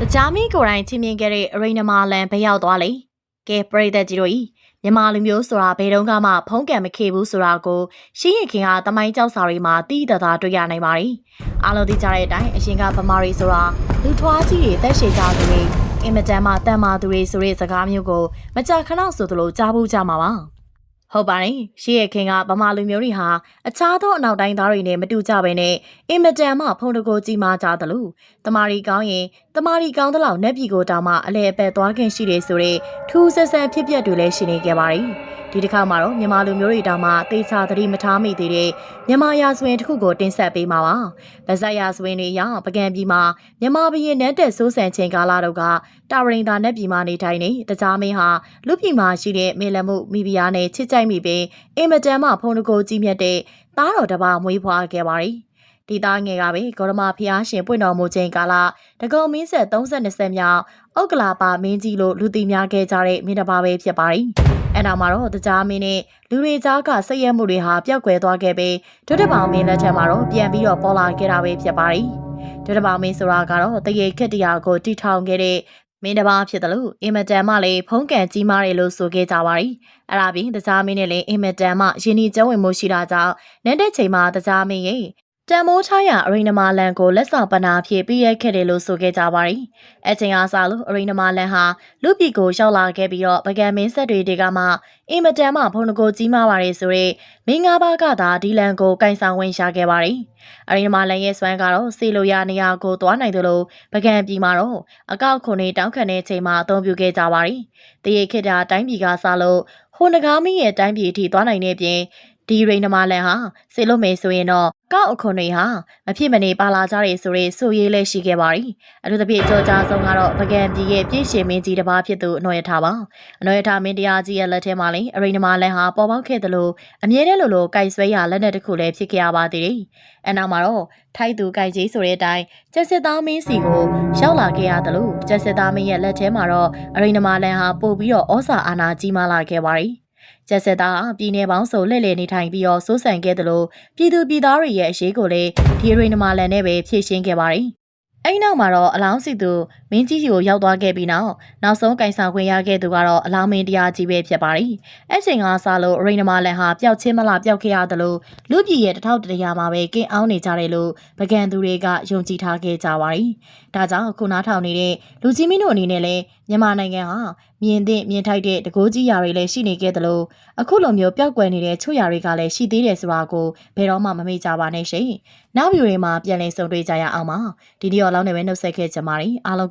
တကြားမီကိုယ်တိုင်ချင်းမြင်ခဲ့တဲ့အရိနမာလန်ဘယ်ရောက်သွားလဲကဲပရိသတ်ကြီးတို့ဤမြန်မာလူမျိုးဆိုတာဘယ်တော့မှဖုံးကံမခေဘူးဆိုတာကိုရှင်းရခင်ကတမိုင်းကြောက်စာတွေမှာတိတသာတွေ့ရနိုင်ပါတယ်အားလုံးသိကြတဲ့အတိုင်းအရှင်ကဗမာတွေဆိုတာလူထွားကြီးတွေတက်ရှိကြသူတွေအင်မတန်မှတန်မာသူတွေဆိုတဲ့စကားမျိုးကိုမကြာခဏဆိုသလိုကြားဖို့ကြမှာပါ ဟုတ်ပါတယ်ရှေ့ရခင်ကဗမာလူမျိုးတွေဟာအခြားသောအနောက်တိုင်းသားတွေနဲ့မတူကြဘဲနဲ့အင်မတန်မှဖုံတကိုကြီးမားကြသလိုတမာရီကောင်းရင်တမာရီကောင်းသလောက်နက်ပြည်ကိုတောင်မှအလဲအပက်သွားခင်ရှိတယ်ဆိုတဲ့ထူးဆန်းဆန်းဖြစ်ပျက်တွေလည်းရှိနေခဲ့ပါတယ်ဒီတစ်ခါမှာတော့မြန်မာလူမျိုးတွေတောင်မှတေချာသတိမထားမိသေးတဲ့မြန်မာရာဇဝင်တစ်ခုကိုတင်ဆက်ပေးမှာပါဗဇက်ရာဇဝင်တွေအရပကံပြည်မှာမြန်မာဘရင်နန်းတက်စိုးစံချိန်ကာလတော့ကတာဝရင်သာနက်ပြည်မှာနေထိုင်နေတကြားမင်းဟာလူပြည်မှာရှိတဲ့မေလမှုမိဖုရားနဲ့ချစ်ကြိုက်မိပြီးအင်မတန်မှဖုန်တကိုကြီးမြတ်တဲ့သားတော်တစ်ပါးမွေးဖွားခဲ့ပါတယ်ဒီသားငယ်ကပဲဂေါရမဖျားရှင်ပွင့်တော်မူခြင်းကာလတကုံမင်းဆက်32ဆက်မြောက်ဥက္ကလာပါမင်းကြီးလို့လူသိများခဲ့ကြတဲ့မင်းတစ်ပါးပဲဖြစ်ပါတယ်။အဲနောက်မှာတော့တကြားမင်းနဲ့လူတွေကြားကစိတ်ရမှုတွေဟာပျောက်ကွယ်သွားခဲ့ပြီးဒုတပောင်မင်းလက်ထက်မှာတော့ပြန်ပြီးတော့ပေါ်လာခဲ့တာပဲဖြစ်ပါတယ်။ဒုတပောင်မင်းဆိုတာကတော့တရေခက်တရားကိုတီထောင်ခဲ့တဲ့ မင်းတစ်ပါးဖြစ်တယ်လို့အင်မတန်မှလည်းဖုံးကန်ကြီးမားတယ်လို့ဆိုခဲ့ကြပါတယ်။အဲ့ဒါပြီးတကြားမင်းနဲ့လည်းအင်မတန်မှယဉ်ဤကျဝင်မှုရှိတာကြောင့်နန်းတဲ့ချိန်မှာတကြားမင်းရဲ့ တန်မိုးချရာအရိနမလန်ကိုလက်ဆောင်ပနာဖြစ်ပြည့်ရခဲ့တယ်လို့ဆိုခဲ့ကြပါတယ်။အချိန်အားစလို့အရိနမလန်ဟာလူပြည်ကိုရောက်လာခဲ့ပြီးတော့ပကံမင်းဆက်တွေတွေကမှအင်မတန်မှဘုံကိုကြီးမားပါတယ်ဆိုတော့မင်းငါးပါးကသာဒီလန်ကိုကင်ဆောင်ဝင်ရှာခဲ့ပါတယ်။အရိနမလန်ရဲ့စွမ်းကတော့စီလိုရနေရာကိုသွားနိုင်တယ်လို့ပကံပြည်မှာတော့အကောက်ခုနေတောင်းခံတဲ့ချိန်မှာအသုံးပြုခဲ့ကြပါတယ်။တရေခေတ္တတိုင်းပြည်ကစလို့ဟိုနဂါမင်းရဲ့တိုင်းပြည်အထိသွားနိုင်တဲ့ပြင် ဒီရိန်နမလန်ဟာစေလို့မယ်ဆိုရင်တော့ကောက်အခွန်တွေဟာမဖြစ်မနေပါလာကြတယ်ဆိုရဲဆိုရေးလည်းရှိခဲ့ပါရီအထူးသဖြင့်ကြောကြားဆုံးကတော့ပကံပြည်ရဲ့ပြည်ရှင်မင်းကြီးတစ်ပါးဖြစ်သူအနော်ရထားပါအနော်ရထားမင်းတရားကြီးရဲ့လက်ထဲမှာလည်းအရိန်နမလန်ဟာပေါ်ပေါက်ခဲ့သလိုအမြဲတမ်းလိုလိုကြိုက်ဆွဲရလက်နက်တစ်ခုလည်းဖြစ်ခဲ့ရပါသေးတယ်အနောက်မှာတော့ထိုက်သူကြိုက်ကြီးဆိုတဲ့အတိုင်းကျက်စစ်သားမင်းစီကိုရောက်လာခဲ့ရသလိုကျက်စစ်သားမင်းရဲ့လက်ထဲမှာတော့အရိန်နမလန်ဟာပို့ပြီးတော့ဩစာအာဏာကြီးမားလာခဲ့ပါရီ ကျက်ဆက်သားပြည်내ပေါင်းစုံလှည့်လည်နေထိုင်ပြီးတော့စိုးစံခဲ့တယ်လို့ပြည်သူပြည်သားတွေရဲ့အရေးကိုလည်းဒီရိနမာလန်နဲ့ပဲဖြည့်ရှင်းခဲ့ပါတယ်။အဲဒီနောက်မှာတော့အလောင်းစီသူမင်းကြီးကြီးကိုရောက်သွားခဲ့ပြီးနောက်နောက်ဆုံးကင်ဆောင်ခွင့်ရခဲ့သူကတော့အလောင်းမင်းတရားကြီးပဲဖြစ်ပါတယ်။အဲ့ချိန်ကစလို့ရိနမာလန်ဟာပျောက်ချင်းမလားပျောက်ခဲ့ရတယ်လို့လူပြည်ရဲ့တထောက်တရာမှာပဲကင်းအောင်နေကြတယ်လို့ဗကန်သူတွေကယုံကြည်ထားခဲ့ကြပါတယ်။ဒါကြောင့်ခုနားထောင်နေတဲ့လူကြီးမင်းတို့အနေနဲ့လည်းမြန်မာနိုင်ငံဟာမြင်သင့်မြင်ထိုက်တဲ့တကိုးကြီးရာတွေလည်းရှိနေခဲ့သလိုအခုလိုမျိုးပျောက်ကွယ်နေတဲ့ချွတ်ရာတွေကလည်းရှိသေးတယ်ဆိုတာကိုဘယ်တော့မှမမေ့ကြပါနဲ့ရှင်။နောက်ဗီဒီယိုတွေမှာပြန်လည်ဆုံတွေ့ကြရအောင်ပါ။ဒီဒီယော်လောက်နဲ့ပဲနှုတ်ဆက်ခဲ့ကြပါရီအားလုံး